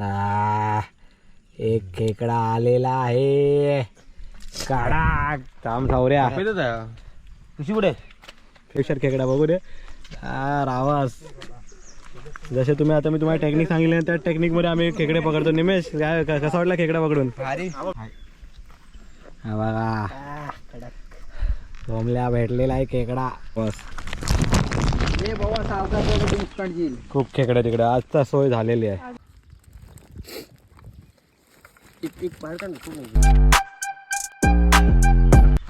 आ, एक खेकडा आलेला आहे. काढा थांब सावऱ्या. कशी कुठे? फ्रेशर खेकडा बघू दे. हा रावास. जसे तुम्ही आता मी तुम्हाला टेक्निक सांगितले ना, त्या टेक्निकमध्ये आम्ही खेकडे पकडतो. निमेश काय कसा वाटला खेकडा पकडून? हा बघा. भेटलेला आहे खेकडा. बस. खूप खेकडे तिकडे. आजचा सोय झालेली आहे.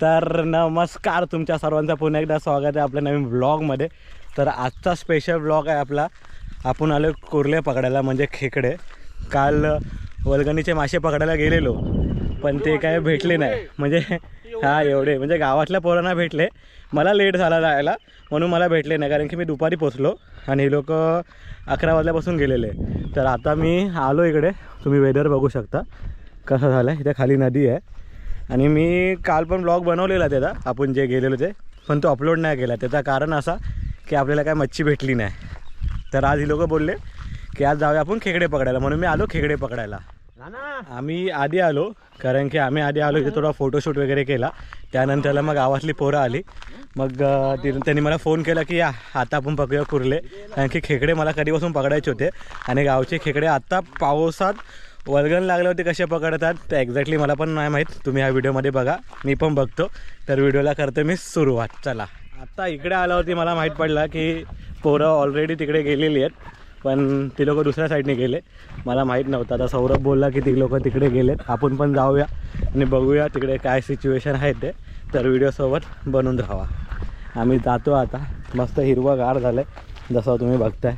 तर नमस्कार तुमच्या सर्वांचं. पुन्हा एकदा स्वागत आहे आपल्या नवीन ब्लॉगमध्ये तर आजचा स्पेशल ब्लॉग आहे आपला. आपण आलो कुर्ले पकडायला म्हणजे खेकडे. काल वलगणीचे मासे पकडायला गेलेलो. पण ते काय भेटले नाही. म्हणजे हा एवढे. म्हणजे गावातल्या पोरांना भेटले. मला लेट झाला जायला. म्हणून मला भेटले नाही. कारण की मी दुपारी पोचलो आणि हे लोक अकरा वाजल्यापासून गेलेले तर आता मी आलो इकडे. तुम्ही वेदर बघू शकता. कसं झालं आहे इथे खाली नदी आहे. आणि मी काल पण ब्लॉग बनवलेला त्याचा. आपण जे गेलेलो ते. पण तो अपलोड नाही केला. त्याचं कारण असा की आपल्याला काय मच्छी भेटली नाही. तर आज ही लोक बोलले की आज जाऊया आपण खेकडे पकडायला. म्हणून मी आलो खेकडे पकडायला. आम्ही आधी आलो कारण की आम्ही आधी आलो इथे थोडा फोटोशूट वगैरे केला. त्यानंतरला मग गावातली पोरं आली. मग त्यांनी मला फोन केला की या आता आपण पकडूया कुर्ले. कारण की खेकडे मला कधीपासून पकडायचे होते. आणि गावचे खेकडे आत्ता पावसात वरगण लागले होते कसे पकडतात तर एक्झॅक्टली मला पण नाही माहीत. तुम्ही ह्या व्हिडिओमध्ये बघा. मी पण बघतो. तर व्हिडिओला करतो मी सुरुवात. चला. आता इकडे आल्यावरती मला माहीत पडलं की पोरं ऑलरेडी तिकडे गेलेली आहेत. पण ती लोक दुसऱ्या साईडने गेले. मला माहीत नव्हतं. आता सौरभ बोलला की ती लोक तिकडे गेलेत. आपण पण जाऊया आणि बघूया तिकडे काय सिच्युएशन आहे ते. तर व्हिडिओसोबत बनून राहावा. आम्ही जातो आता. मस्त हिरवंगार झालं आहे जसं तुम्ही बघताय.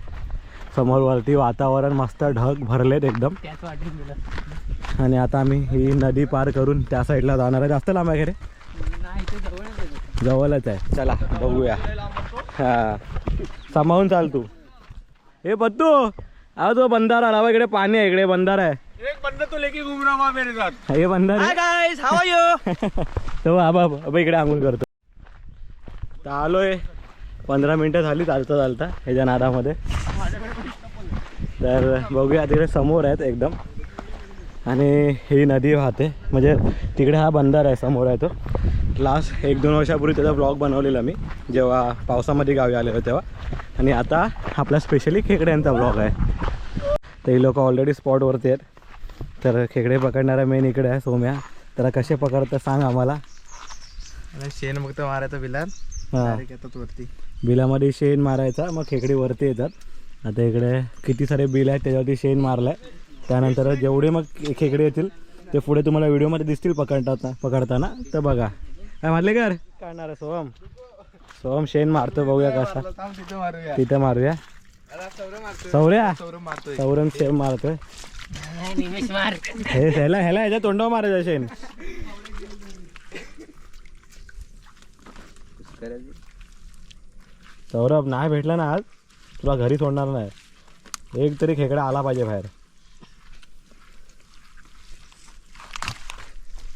समोरवरती वातावरण मस्त ढग भरलेत एकदम. आणि आता आम्ही ही नदी पार करून त्या साईडला जाणार आहे. जास्त लांब आहे रे? जवळच आहे. चला बघूया. हां. सांभाळून चाल तू. हे पत्तू अहो तो बंधारा लावा इकडे पाणी आहे इकडे बंधारा आहे. एक बंदा तो लेके घूम रहा हूँ मेरे साथ. हे बंधार. आहे. गाइस हाउ आर यू तो आबा आबा इकडे आंघोळ करतो. तर आलोय. पंधरा मिनटं झाली चालता चालता ह्याच्या नादामध्ये. तर बघूया तिकडे समोर आहेत एकदम. आणि ही नदी वाहते. म्हणजे तिकडे हा बंधार आहे समोर आहे तो. लास्ट एक दोन वर्षापूर्वी त्याचा ब्लॉग बनवलेला मी. जेव्हा पावसामध्ये गावी आलेलो तेव्हा. आणि आता आपला स्पेशली खेकड्यांचा ब्लॉग आहे. तर ही लोक ऑलरेडी स्पॉटवरती आहेत. तर खेकडे पकडणारा मेन इकडे आहे सोम्या. तर कसे पकडतं सांग आम्हाला. शेण फक्त मारायचं बिलार हां. डायरेक्ट येतात वरती. बिलामध्ये शेण मारायचा मग खेकडे वरती येतात. आता इकडे किती सारे बिल आहेत त्याच्यावरती शेण मारलं आहे त्यानंतर जेवढे मग खेकडे येतील ते पुढे तुम्हाला व्हिडिओमध्ये दिसतील पकडतात पकडताना. तर बघा. काय मारले कर काढणार आहे सोहम? सोहम शेण मारतो बघूया कसा. तिथे मारूया. सौर्या? सौरम शेण मारतोय. हे ह्याला ह्याला ह्याच्या तोंडावर मारायचं शेण. सौरभ नाही भेटला ना आज. तुला घरी सोडणार नाही. एक तरी खेकडा आला पाहिजे बाहेर.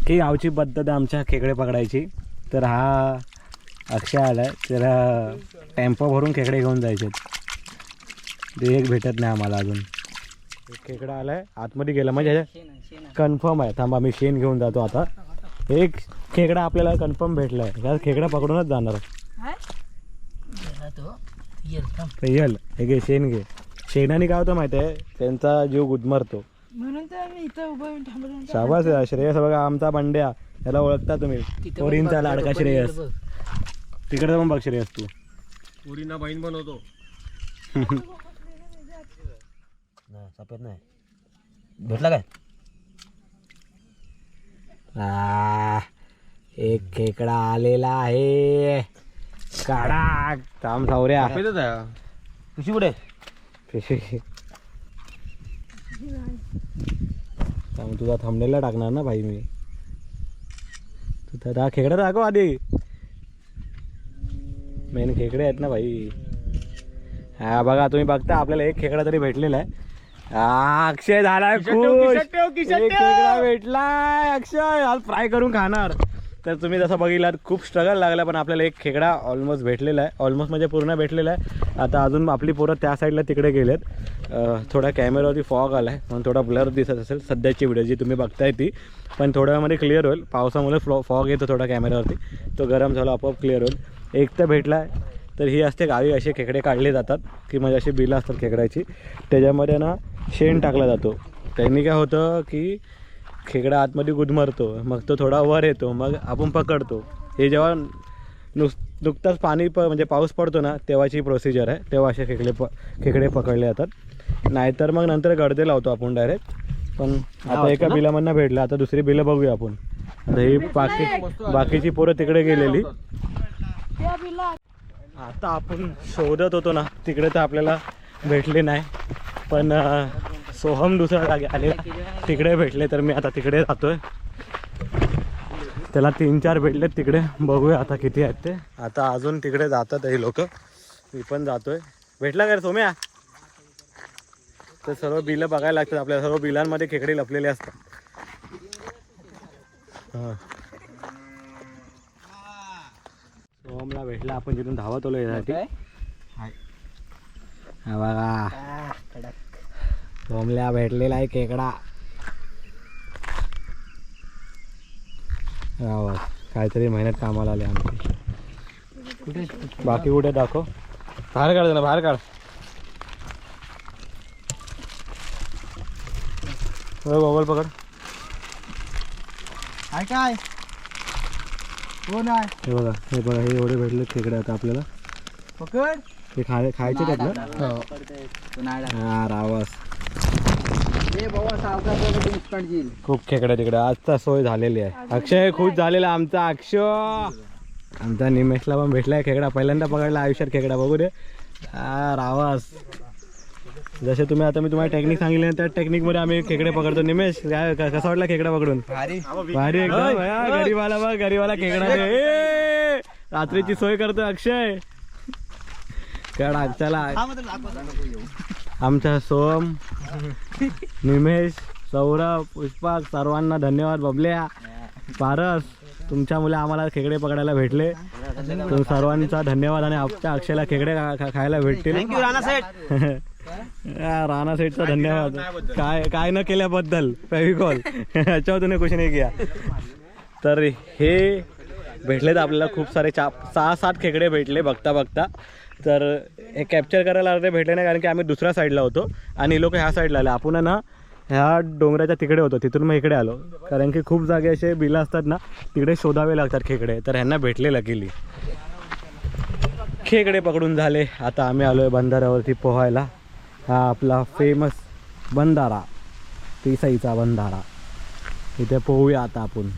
की गावची पद्धत आहे आमच्या खेकडे पकडायची. तर हा अक्षय आलाय. त्याला टेम्पो भरून खेकडे घेऊन जायचे ते एक भेटत नाही आम्हाला अजून. एक खेकडा आलाय. आतमध्ये गेला. म्हणजे कन्फर्म आहे. थांबा मी शेण घेऊन जातो आता. एक खेकडा आपल्याला कन्फर्म भेटलाय. त्यात खेकडा पकडूनच जाणार. येल हे घे शेण घे. शेणाने काय होतं माहिती आहे? त्यांचा जीव गुदमरतो. म्हणून तर मी इथं उभं राहून थांबलो. शाबास आहे, श्रेयस बघा आमचा बंड्या. याला ओळखता तुम्ही. पोरींचा लाडका श्रेयस. तिकडे पण बघ श्रेयस तू. पुरीना बहीण बनवतो. नाही भेटला काय? आ, एक खेकडा आलेला आहे. काढा. थांब सावऱ्या. कशी कुठे? थांब तुझा थांबलेला टाकणार ना भाई मी? तू तर हा खेकडा दाखव आधी. मेन खेकडे आहेत ना भाई. हा बघा तुम्ही बघता आपल्याला एक खेकडा तरी भेटलेला आहे. हा अक्षय झालाय खुश. एक. खेकडा भेटलाय अक्षय. आज फ्राय करून खाणार. तर तुम्ही जसं बघितलात खूप स्ट्रगल लागला पण आपल्याला एक खेकडा ऑलमोस्ट भेटलेला आहे. ऑलमोस्ट म्हणजे पूर्ण भेटलेला आहे. आता अजून आपली पोरं त्या साईडला तिकडे गेलेत. थोडा कॅमेरावरती फॉग आला आहे म्हणून थोडा ब्लर दिसत असेल. सध्याची व्हिडिओ जी तुम्ही बघताय ती. पण थोड्या वेळामध्ये क्लिअर होईल. पावसामुळे फ्लॉ फॉग येतो थोडा कॅमेरावरती तो गरम झाला आपोआप क्लिअर होईल. एक तर भेटला आहे तर ही असते गावी असे खेकडे काढले जातात की म्हणजे अशी बिलं असतात खेकड्याची. त्याच्यामध्ये ना शेण टाकला जातो. त्यांनी काय होतं की खेकडा आतमध्ये गुदमरतो मग तो थोडा वर येतो मग आपण पकडतो. हे जेव्हा नुस नुकताच पाणी प म्हणजे पाऊस पडतो ना तेव्हाची प्रोसिजर आहे. तेव्हा असे खेकडे प खेकडे पकडले जातात. नाहीतर मग नंतर गडदे लावतो आपण डायरेक्ट पण आता एका बिलामधनं भेटलं आता दुसरी बिलं बघूया आपण. आता ही बाकी बाकीची पोरं तिकडे गेलेली. आता आपण शोधत होतो ना तिकडे तर आपल्याला भेटले नाही. पण सोहम दुसऱ्या जागी आलेला. तिकडे भेटले तर मी आता तिकडे जातोय त्याला तीन चार भेटले तिकडे बघूया आता किती आहेत ते. आता अजून तिकडे जातात हे लोक. मी पण जातोय. भेटला का रे सोम्या? तर सर्व बिलं बघायला लागतात आपल्या सर्व बिलांमध्ये खेकडे लपलेले असतात. हां. भेटला आपण जिथून धावत आलो यासाठी हा बघा. सोमल्या भेटलेला आहे हा बघ, काहीतरी मेहनत कामाला आली आमची. बाकी कुठे दाखव. बाहेर काढ ना बाहेर काढ. बघल पकड. काय काय? हो हे बघा हे बघा हे एवढे भेटले खेकडे आता आपल्याला. पकड. हे खाय खायचे आहेत ना हा. रावस. खूप खेकडे तिकडे. आजचा सोय झालेली आहे. अक्षय खुश झालेला आमचा अक्षय. आमचा निमेशला पण भेटलाय. खेकडा पहिल्यांदा पकडला आयुष्यात खेकडा. बघू दे. हा रावस. जसे तुम्ही आता मी तुम्हाला टेक्निक सांगितले त्या टेक्निकमध्ये आम्ही खेकडे पकडतो. निमेश काय कसा वाटला खेकडा पकडून? भारी. भारी एकदम गरीबाला बघ गरीबाला खेकडा रात्रीची सोय करतो अक्षय. खेळा चला. आमचा सोम निमेश सौरभ पुष्पक सर्वांना धन्यवाद बबल्या. पारस तुमच्यामुळे आम्हाला खेकडे पकडायला भेटले. सर्वांचा धन्यवाद आणि आमच्या अक्षयला खेकडे खायला भेटतील. राणा सेठचा धन्यवाद. काय काय न केल्याबद्दल. फेविकॉल याच्यावर तुम्ही कुछ नाही किया तर हे भेटलेत आपल्याला खूप सारे चा सहा सात खेकडे भेटले बघता बघता. तर हे कॅप्चर करायला अर्धे भेटले नाही कारण की आम्ही दुसऱ्या साईडला होतो आणि लोक ह्या साईडला आले. आपण ना ह्या डोंगराच्या तिकडे होतो. तिथून मग इकडे आलो. कारण की खूप जागे असे बिलं असतात ना तिकडे शोधावे लागतात खेकडे. तर ह्यांना भेटले लकीली खेकडे पकडून झाले. आता आम्ही आलो आहे बंधाऱ्यावरती पोहायला. हा आपला फेमस बंधारा पिसाईचा बंधारा. इथे पोहूया आता आपण.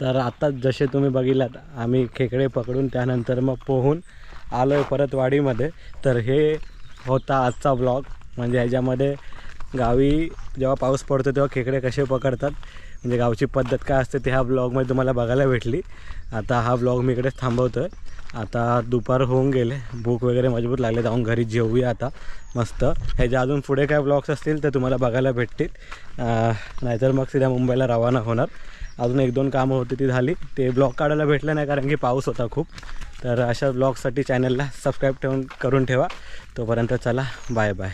तर आता जसे तुम्ही बघितलात आम्ही खेकडे पकडून त्यानंतर मग पोहून आलो आहे परत वाडीमध्ये. तर हे होता आजचा ब्लॉग म्हणजे ह्याच्यामध्ये गावी जेव्हा पाऊस पडतो तेव्हा खेकडे कसे पकडतात म्हणजे गावची पद्धत काय असते ते ह्या ब्लॉगमध्ये तुम्हाला बघायला भेटली. आता हा ब्लॉग मी इकडेच थांबवतो आहे आता दुपार होऊन गेले. भूक वगैरे मजबूत लागले. जाऊन घरी जेवूया आता. मस्त. ह्याच्या अजून पुढे काय ब्लॉग्स असतील ते तुम्हाला बघायला भेटतील. नाहीतर मग सीधा मुंबईला रवाना होणार. अजून एक दोन कामं होती ती झाली. ते ब्लॉग काढायला भेटलं नाही कारण की पाऊस होता खूप. तर अशा ब्लॉगसाठी चॅनलला सबस्क्राईब ठेवून करून ठेवा. तोपर्यंत चला. Bye bye